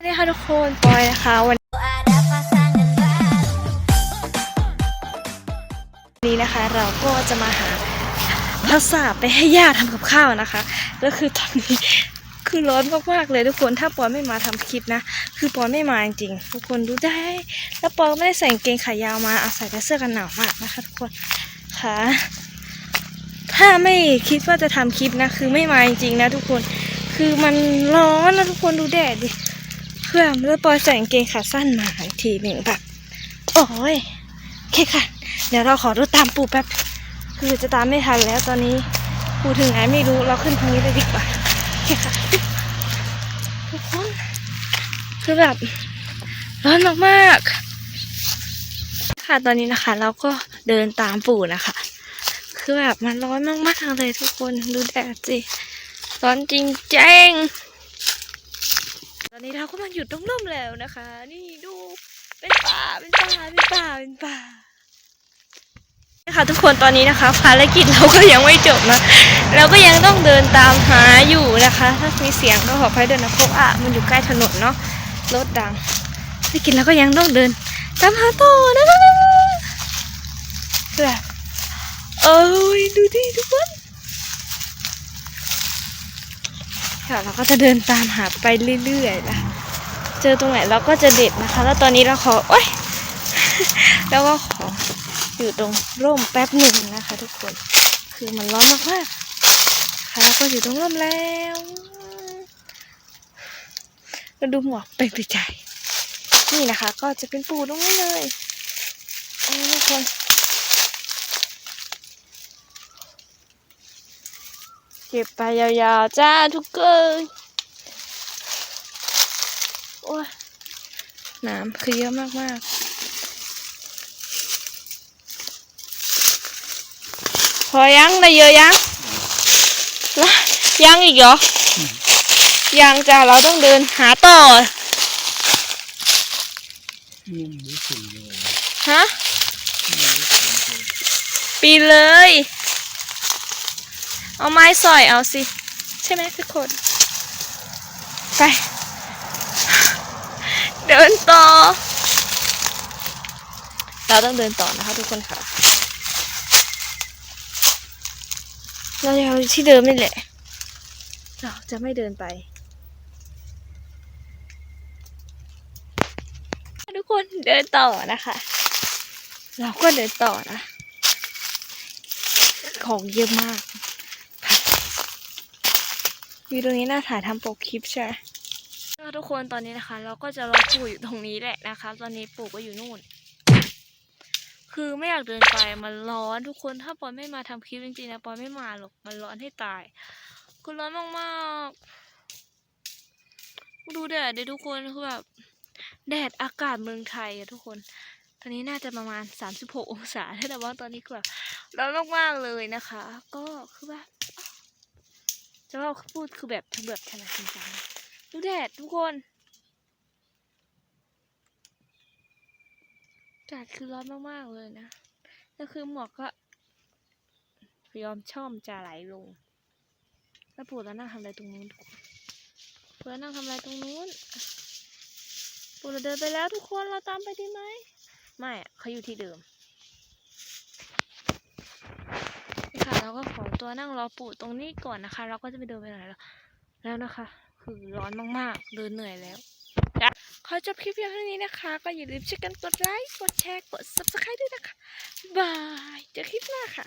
สวัสดีค่ะทุกคนปอยนะคะวันนี้นะคะ เราก็จะมาหาภาษาไปให้ย่าทำกับข้าวนะคะแล้วคือตอนนี้คือร้อนมากๆเลยทุกคนถ้าปอยไม่มาทำคลิปนะ คือปอยไม่มาจริงๆทุกคนดูได้ แล้วปอยไม่ได้ใส่กางเกงขายาวมาเอาใส่แต่เสื้อกันหนาวมากนะคะ ทุกคนค่ะ ถ้าไม่คิดว่าจะทำคลิปนะ คือไม่มาจริงๆนะ ทุกคนคือมันร้อนนะทุกคนดูแดดดิ เพื่อนแล้วปอยใส่กางเกงขาสั้นมาอีกทีหนึ่งแบบโอ้ยโอเคค่ะ เดี๋ยวเราขอดูตามปู่แป๊บคือจะตามไม่ทันแล้วตอนนี้ปู่ถึงไหนไม่รู้เราขึ้นทางนี้เลยดีกว่าโอเคค่ะทุกคนคือแบบร้อนมากๆค่ะตอนนี้นะคะ เราก็เดินตามปู่นะคะคือแบบมันร้อนมากๆเลยทุกคนดูแดดสิร้อนจริงแจ้ง อนนี้เราก็มาอยู่ตรงร่มแล้วนะคะ นี่ดูเป็นป่าเป็นป่าเป็นป่าเป็นป่านะคะทุกคนตอนนี้นะคะ ภารกิจเราก็ยังไม่จบนะเราก็ยังต้องเดินตามหาอยู่นะคะ ถ้ามีเสียงก็ขออภัยด้วยนะเพราะว่ามันอยู่ใกล้ถนนเนาะรถดังภารกิจเราก็ยังต้องเดินตามหาต่อนะคะแบบเอ้ยดูดิทุกคน ค่ะเราก็จะเดินตามหาไปเรื่อยๆนะเจอตรงไหนเราก็จะเด็ดนะคะ แล้วตอนนี้เราขอโอ๊ยแล้วก็ขออยู่ตรงร่มแป๊บหนึ่งนะคะ ทุกคน คือมันร้อนมากๆค่ะแล้วก็อยู่ตรงร่มแล้วแล้วดูหมวกเป็นไปใจ นี่นะคะ ก็จะเป็นปูตรงนี้เลยทุกคน เก็บไปยาวๆ จ้าทุกคนโอ้ยน้ำคือเยอะมากๆ พอยังได้เยอะยังละยังอีกเหรอ ยังจ้าเราต้องเดินหาต่อนี่มันรู้สึกเลยฮะปีนเลย เอาไม้สอยเอาสิ ใช่ไหมทุกคน ไป เดินต่อ เราต้องเดินต่อนะคะทุกคนค่ะ เราจะเอาที่เดิมนี่แหละ เราจะไม่เดินไป ทุกคนเดินต่อนะคะ เราก็เดินต่อนะ ของเยอะมาก วิวตรงนี้น่าถ่ายทำปกคลิปใช่ไหมทุกคนตอนนี้นะคะ เราก็จะรอปู่อยู่ตรงนี้แหละนะคะ ตอนนี้ปู่ก็อยู่นู่น คือไม่อยากเดินไปมันร้อนทุกคนถ้าปอยไม่มาทำคลิปจริงๆนะปอยไม่มาหรอกมันร้อนให้ตายคือร้อนมากๆดูแดดดิทุกคนคือแบบแดดอากาศเมืองไทยอะทุกคน ตอนนี้น่าจะประมาณ 36 องศาแต่ว่าตอนนี้คือแบบร้อนมากๆเลยนะคะ ก็คือแบบ จะว่าพูดคือแบบเบือบขนาดจริงจังดูแดดทุกคนแดดคือร้อนมาก ๆ เลยนะแล้วคือหมวกก็ยอมช่อมจะไหลลง แล้วปู่แลนั่งทำอะไรตรงนู้นทุกคนปู่แล้วนั่งทำอะไรตรงนู้น ปู่เราเดินไปแล้วทุกคนเราตามไปดีไหม ไม่เขาอยู่ที่เดิมนี่ค่ะ เราก็ขอตัวนั่งรอปู่ตรงนี้ก่อนนะคะ เราก็จะไปเดินไปไหนแล้วแล้วนะคะ คือร้อนมากๆเดินเหนื่อยแล้วนะขอจบคลิปเพียงเท่านี้นะคะ ก็อย่าลืมช่วยกันกดไลค์กดแชร์กด subscribe ด้วยนะคะบายเจอคลิปหน้าค่ะ